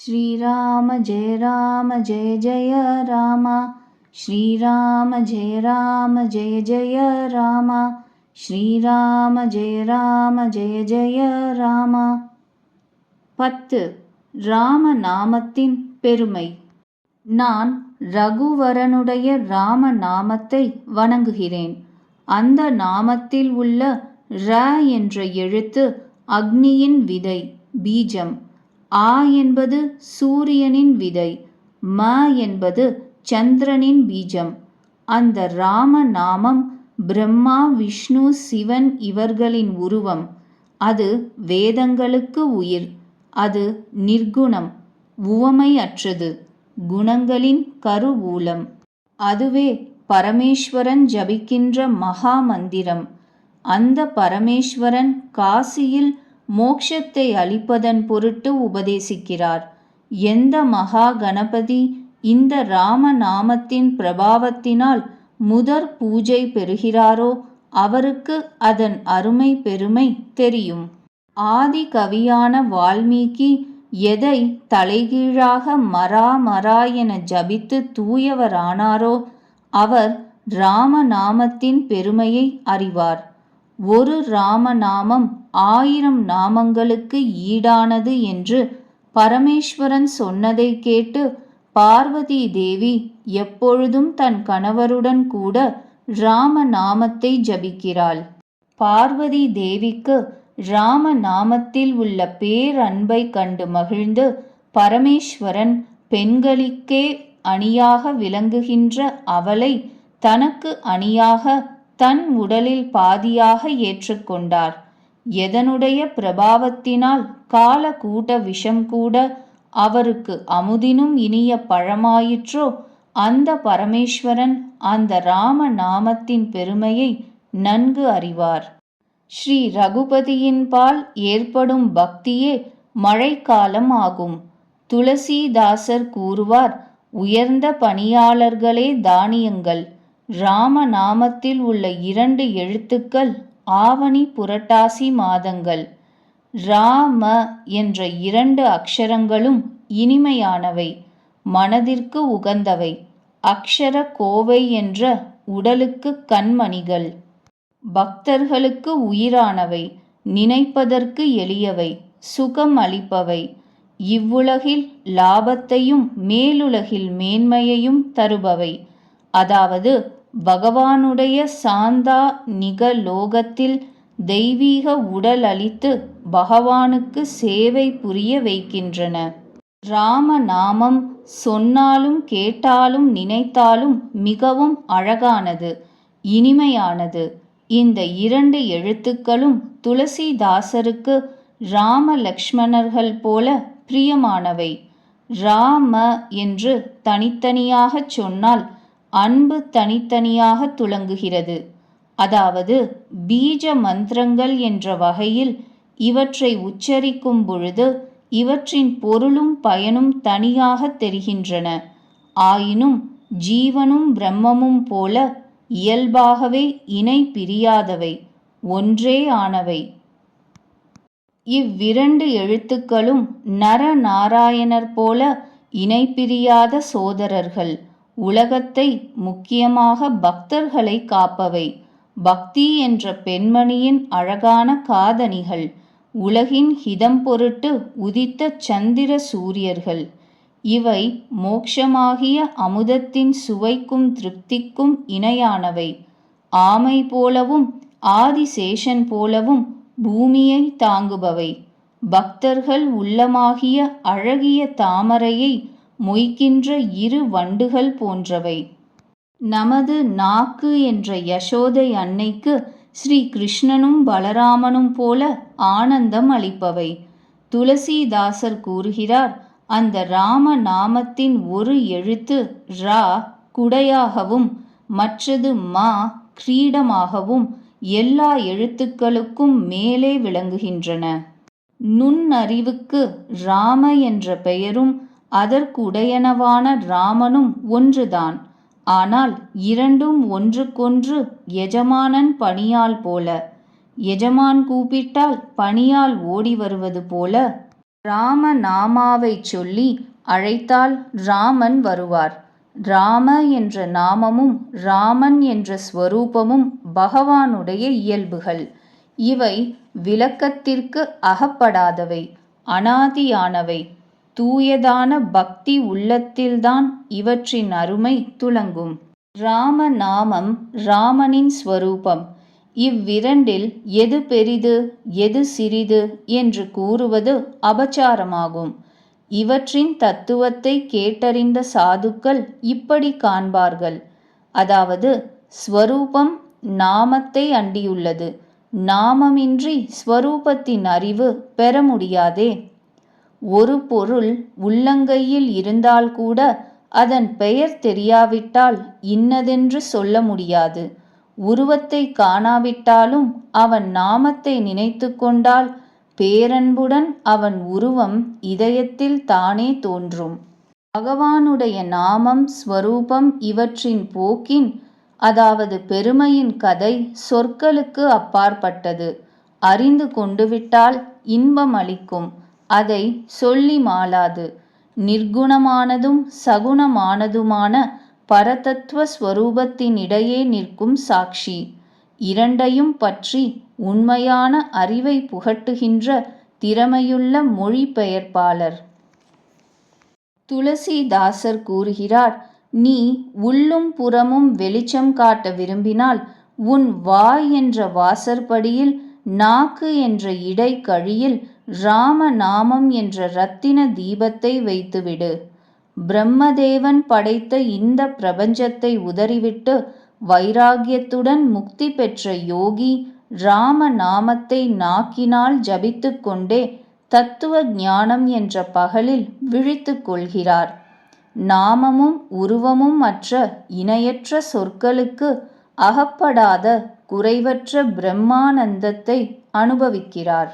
श्रीराम जय राम जय जय राम श्रीराम जय राम जय जय राम श्रीराम जय राम जय जय ராம பத்து ராம நாமத்தின் பெருமை நான் ரகுவரனுடைய ராம நாமத்தை வணங்குகிறேன் அந்த நாமத்தில் உள்ள ர என்ற எழுத்து அக்னியின் விதை பீஜம் ஆ என்பது சூரியனின் விதை ம என்பது சந்திரனின் பீஜம். அந்த ராம நாமம் பிரம்மா விஷ்ணு சிவன் இவர்களின் உருவம். அது வேதங்களுக்கு உயிர். அது நிர்குணம் உவமையற்றது குணங்களின் கருவூலம். அதுவே பரமேஸ்வரன் ஜபிக்கின்ற மகா மந்திரம். அந்த பரமேஸ்வரன் காசியில் மோட்சத்தை அளிப்பதன் பொருட்டு உபதேசிக்கிறார். எந்த மகா கணபதி இந்த ராம நாமத்தின் பிரபாவத்தினால் முதற் பூஜை பெறுகிறாரோ அவருக்கு அதன் அருமை பெருமை தெரியும். ஆதி கவியான வால்மீகி எதை தலைகீழாக மரா மரா என ஜபித்து தூயவரானாரோ அவர் ராம நாமத்தின் பெருமையை அறிவார். ஒரு ராமநாமம் ஆயிரம் நாமங்களுக்கு ஈடானது என்று பரமேஸ்வரன் சொன்னதை கேட்டு பார்வதி தேவி எப்பொழுதும் தன் கணவருடன் கூட ராம நாமத்தை ஜபிக்கிறாள். பார்வதி தேவிக்கு ராம நாமத்தில் உள்ள பேரன்பை கண்டு மகிழ்ந்து பரமேஸ்வரன் பெண்களுக்கே அணியாக விளங்குகின்ற அவளை தனக்கு அணியாக தன் உடலில் பாதியாக ஏற்றுக்கொண்டார் எதனுடைய பிரபாவத்தினால் கால கூட்ட விஷம் கூட அவருக்கு அமுதினும் இனிய பழமாயிற்றோ அந்த பரமேஸ்வரன் அந்த ராம நாமத்தின் பெருமையை நன்கு அறிவார். ஸ்ரீ ரகுபதியின் பால் ஏற்படும் பக்தியே மழைக்காலம் ஆகும். துளசிதாசர் கூறுவார் உயர்ந்த பணியாளர்களே தானியங்கள். ராம நாமத்தில் உள்ள இரண்டு எழுத்துக்கள் ஆவணி புரட்டாசி மாதங்கள். ராம என்ற இரண்டு அக்ஷரங்களும் இனிமையானவை மனதிற்கு உகந்தவை. அக்ஷர கோவை என்ற உடலுக்கு கண்மணிகள். பக்தர்களுக்கு உயிரானவை நினைப்பதற்கு எளியவை சுகம் அளிப்பவை. இவ்வுலகில் லாபத்தையும் மேலுலகில் மேன்மையையும் தருபவை. அதாவது பகவானுடைய சாந்தா நிகலோகத்தில் தெய்வீக உடல் அளித்து பகவானுக்கு சேவை புரிய வைக்கின்றன. ராம நாமம் சொன்னாலும் கேட்டாலும் நினைத்தாலும் மிகவும் அழகானது இனிமையானது. இந்த இரண்டு எழுத்துக்களும் துளசிதாசருக்கு ராம லக்ஷ்மணர்கள் போல பிரியமானவை. ராம என்று தனித்தனியாகச் சொன்னால் அன்பு தனித்தனியாக துளங்குகிறது அதாவது பீஜ மந்திரங்கள் என்ற வகையில் இவற்றை உச்சரிக்கும் பொழுது இவற்றின் பொருளும் பயனும் தனியாக தெரிகின்றன. ஆயினும் ஜீவனும் பிரம்மமும் போல இயல்பாகவே இணை பிரியாதவை ஒன்றே ஆனவை. இவ்விரண்டு எழுத்துக்களும் நர நாராயணர் போல இணை பிரியாத சோதரர்கள். உலகத்தை முக்கியமாக பக்தர்களை காப்பவை. பக்தி என்ற பெண்மணியின் அழகான காதணிகள் உலகின் ஹிதம் பொருட்டு உதித்த சந்திர சூரியர்கள். இவை மோக்ஷமாகிய அமுதத்தின் சுவைக்கும் திருப்திக்கும் இணையானவை. ஆமை போலவும் ஆதிசேஷன் போலவும் பூமியை தாங்குபவை. பக்தர்கள் உள்ளமாகிய அழகிய தாமரையை மொய்க்கின்ற இரு வண்டுகள் போன்றவை. நமது நாக்கு என்ற யசோதை அன்னைக்கு ஸ்ரீ கிருஷ்ணனும் பலராமனும் போல ஆனந்தம் அளிப்பவை. துளசிதாசர் கூறுகிறார் அந்த ராம நாமத்தின் ஒரு எழுத்து ரா குடையாகவும் மற்றது மா கிரீடமாகவும் எல்லா எழுத்துக்களுக்கும் மேலே விளங்குகின்றன. நுண்ணறிவுக்கு ராம என்ற பெயரும் அதற்குடையனவான ராமனும் ஒன்றுதான். ஆனால் இரண்டும் ஒன்றுக்கொன்று எஜமானன் பணியால் போல. எஜமான் கூப்பிட்டால் பணியால் ஓடி வருவது போல. ராம நாமாவைச் சொல்லி அழைத்தால் ராமன் வருவார். ராம என்ற நாமமும் ராமன் என்ற ஸ்வரூபமும் பகவானுடைய இயல்புகள். இவை விளக்கத்திற்கு அகப்படாதவை அனாதியானவை. தூயதான பக்தி உள்ளத்தில்தான் இவற்றின் அருமை துலங்கும் ராம நாமம் ராமனின் ஸ்வரூபம். இவ்விரண்டில் எது பெரிது எது சிறிது என்று கூறுவது அபச்சாரமாகும். இவற்றின் தத்துவத்தை கேட்டறிந்த சாதுக்கள் இப்படி காண்பார்கள். அதாவது ஸ்வரூபம் நாமத்தை அண்டியுள்ளது. நாமமின்றி ஸ்வரூபத்தின் அறிவு பெற முடியாதே. ஒரு பொருள் உள்ளங்கையில் இருந்தால் கூட அதன் பெயர் தெரியாவிட்டால் இன்னதென்று சொல்ல முடியாது. உருவத்தை காணாவிட்டாலும் அவன் நாமத்தை நினைத்து கொண்டால் பேரன்புடன் அவன் உருவம் இதயத்தில் தானே தோன்றும். பகவானுடைய நாமம் ஸ்வரூபம் இவற்றின் போக்கின் அதாவது பெருமையின் கதை சொற்களுக்கு அப்பாற்பட்டது. அறிந்து கொண்டுவிட்டால் இன்பம் அளிக்கும். அதை சொல்லி மாளாது. நிர்குணமானதும் சகுணமானதுமான பரதத்துவ ஸ்வரூபத்தினிடையே நிற்கும் சாட்சி. இரண்டையும் பற்றி உண்மையான அறிவை புகட்டுகின்ற திறமையுள்ள மொழிபெயர்ப்பாளர். துளசிதாசர் கூறுகிறார் நீ உள்ளும் புறமும் வெளிச்சம் காட்ட விரும்பினால் உன் வாய் என்ற வாசற்படியில் நாக்கு என்ற இடைக்கழியில் ராம நாமம் என்ற ரத்தின தீபத்தை வைத்துவிடு. பிரம்மதேவன் படைத்த இந்த பிரபஞ்சத்தை உதறிவிட்டு வைராகியத்துடன் முக்தி பெற்ற யோகி ராம நாமத்தை நாக்கினால் ஜபித்து கொண்டே தத்துவ ஞானம் என்ற பகலில் விழித்து கொள்கிறார். நாமமும் உருவமும் மற்ற இணையற்ற சொற்களுக்கு அகப்படாத குறைவற்ற பிரம்மானந்தத்தை அனுபவிக்கிறார்.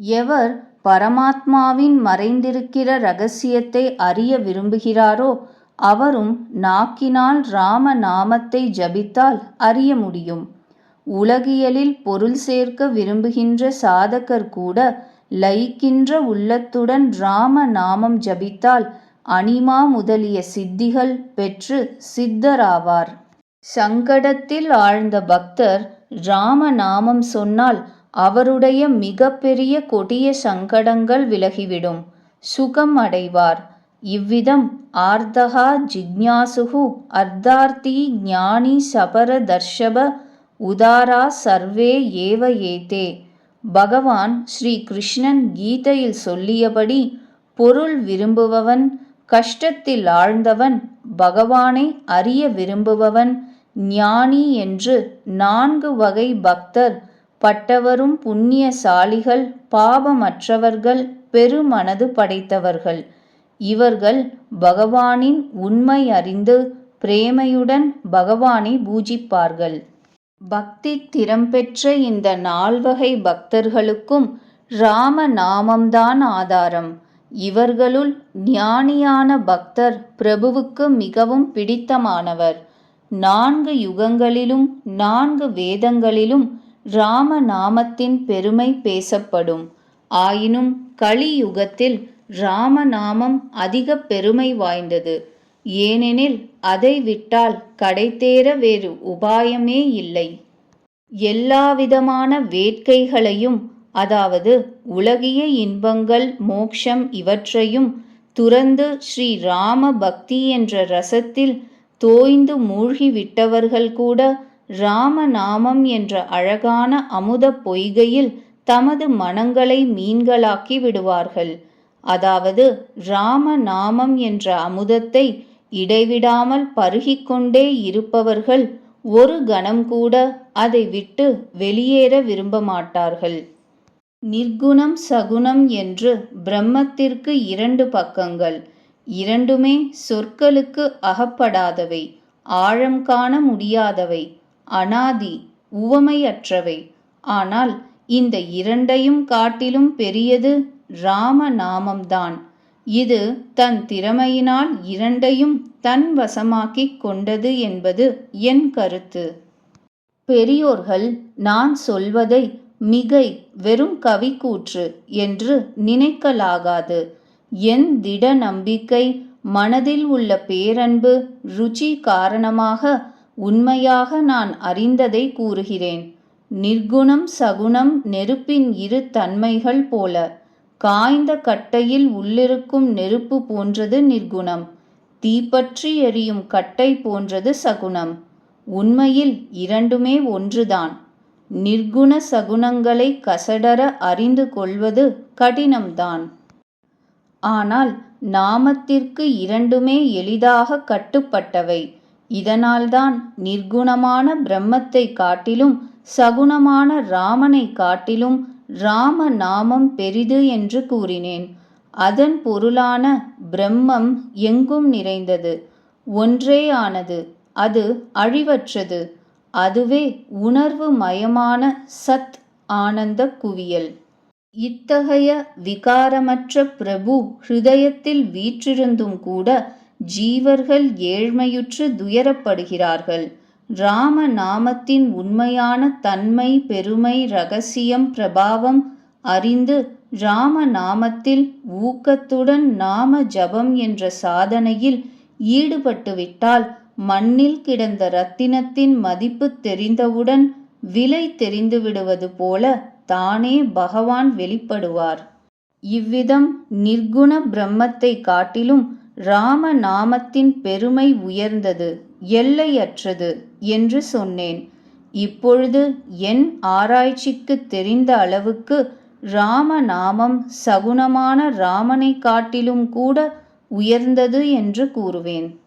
எவர் பரமாத்மாவின் மறைந்திருக்கிற ரகசியத்தை அறிய விரும்புகிறாரோ அவரும் நாக்கினால் ராம நாமத்தை ஜபித்தால் அறிய முடியும். உலகியலில் பொருள் சேர்க்க விரும்புகின்ற சாதகர் கூட லயிக்கின்ற உள்ளத்துடன் ராம நாமம் ஜபித்தால் அனிமா முதலிய சித்திகள் பெற்று சித்தராவார். சங்கடத்தில் ஆழ்ந்த பக்தர் ராம நாமம் சொன்னால் அவருடைய மிக பெரிய கொடிய சங்கடங்கள் விலகிவிடும். சுகம் அடைவார். இவ்விதம் ஆர்தகா ஜிக்ஞாசுகு அர்த்தார்த்தி ஞானி சபர தர்ஷப உதாரா சர்வே ஏவ ஏதே. பகவான் ஸ்ரீ கிருஷ்ணன் கீதையில் சொல்லியபடி பொருள் விரும்புபவன் கஷ்டத்தில் ஆழ்ந்தவன் பகவானை அறிய விரும்புபவன் ஞானி என்று நான்கு வகை பக்தர் பட்டவரும் புண்ணியசாலிகள் பாபமற்றவர்கள் பெருமனது படைத்தவர்கள். இவர்கள் பகவானின் உண்மை அறிந்து பிரேமையுடன் பகவானை பூஜிப்பார்கள். பக்தி திறம் பெற்ற இந்த நால்வகை பக்தர்களுக்கும் ராம நாமம்தான் ஆதாரம். இவர்களுள் ஞானியான பக்தர் பிரபுவுக்கு மிகவும் பிடித்தமானவர். நான்கு யுகங்களிலும் நான்கு வேதங்களிலும் ராம நாமத்தின் பெருமை பேசப்படும். ஆயினும் கலியுகத்தில் ராமநாமம் அதிக பெருமை வாய்ந்தது. ஏனெனில் அதை விட்டால் கடைத்தேற வேறு உபாயமே இல்லை. எல்லாவிதமான வேட்கைகளையும் அதாவது உலகிய இன்பங்கள் மோக்ஷம் இவற்றையும் துறந்து ஸ்ரீ ராம பக்தி என்ற ரசத்தில் தோய்ந்து மூழ்கிவிட்டவர்கள் கூட ராம நாமம் என்ற அழகான அமுத பொய்கையில் தமது மனங்களை மீன்களாக்கி விடுவார்கள். அதாவது ராம நாமம் என்ற அமுதத்தை இடைவிடாமல் பருகிக்கொண்டே இருப்பவர்கள் ஒரு கணம் கூட அதை விட்டு வெளியேற விரும்ப மாட்டார்கள். நிர்குணம் சகுணம் என்று பிரம்மத்திற்கு இரண்டு பக்கங்கள். இரண்டுமே சொற்களுக்கு அகப்படாதவை ஆழம் காண முடியாதவை. அனாதி உவமையற்றவை. ஆனால் இந்த இரண்டையும் காட்டிலும் பெரியது ராம நாமம்தான் இது தன் திறமையினால் இரண்டையும் தன் வசமாக்கிக் கொண்டது என்பது என் கருத்து. பெரியோர்கள் நான் சொல்வதை மிகை வெறும் கவிக்கூற்று என்று நினைக்கலாகாது. என் திட நம்பிக்கை மனதில் உள்ள பேரன்பு ருச்சி காரணமாக உண்மையாக நான் அறிந்ததை கூறுகிறேன். நிர்குணம் சகுணம் நெருப்பின் இரு தன்மைகள் போல. காய்ந்த கட்டையில் உள்ளிருக்கும் நெருப்பு போன்றது நிர்குணம். தீப்பற்றி எரியும் கட்டை போன்றது சகுணம். உண்மையில் இரண்டுமே ஒன்றுதான். நிர்குண சகுணங்களை கசடர அறிந்து கொள்வது கடினம்தான். ஆனால் நாமத்திற்கு இரண்டுமே எளிதாக கட்டுப்பட்டவை. இதனால்தான் நிர்குணமான பிரம்மத்தை காட்டிலும் சகுணமான ராமனை காட்டிலும் ராம நாமம் பெரிது என்று கூறினேன். அதன் பொருளான பிரம்மம் எங்கும் நிறைந்தது. ஒன்றே ஆனது. அது அழிவற்றது. அதுவே உணர்வு மயமான சத் ஆனந்த குவியல். இத்தகைய விகாரமற்ற பிரபு ஹிருதயத்தில் வீற்றிருந்தும் கூட ஜீவர்கள் ஏழ்மையுற்று துயரப்படுகிறார்கள். ராம நாமத்தின் உண்மையான தன்மை பெருமை ரகசியம் பிரபாவம் அறிந்து ராம நாமத்தில் ஊக்கத்துடன் நாம ஜபம் என்ற சாதனையில் ஈடுபட்டுவிட்டால் மண்ணில் கிடந்த ரத்தினத்தின் மதிப்பு தெரிந்தவுடன் விலை தெரிந்துவிடுவது போல தானே பகவான் வெளிப்படுவார். இவ்விதம் நிர்குண பிரம்மத்தை காட்டிலும் ராம நாமத்தின் பெருமை உயர்ந்தது எல்லையற்றது என்று சொன்னேன். இப்பொழுது என் ஆராய்ச்சிக்கு தெரிந்த அளவுக்கு ராம நாமம் சகுனமான ராமனை காட்டிலும் கூட உயர்ந்தது என்று கூறுவேன்.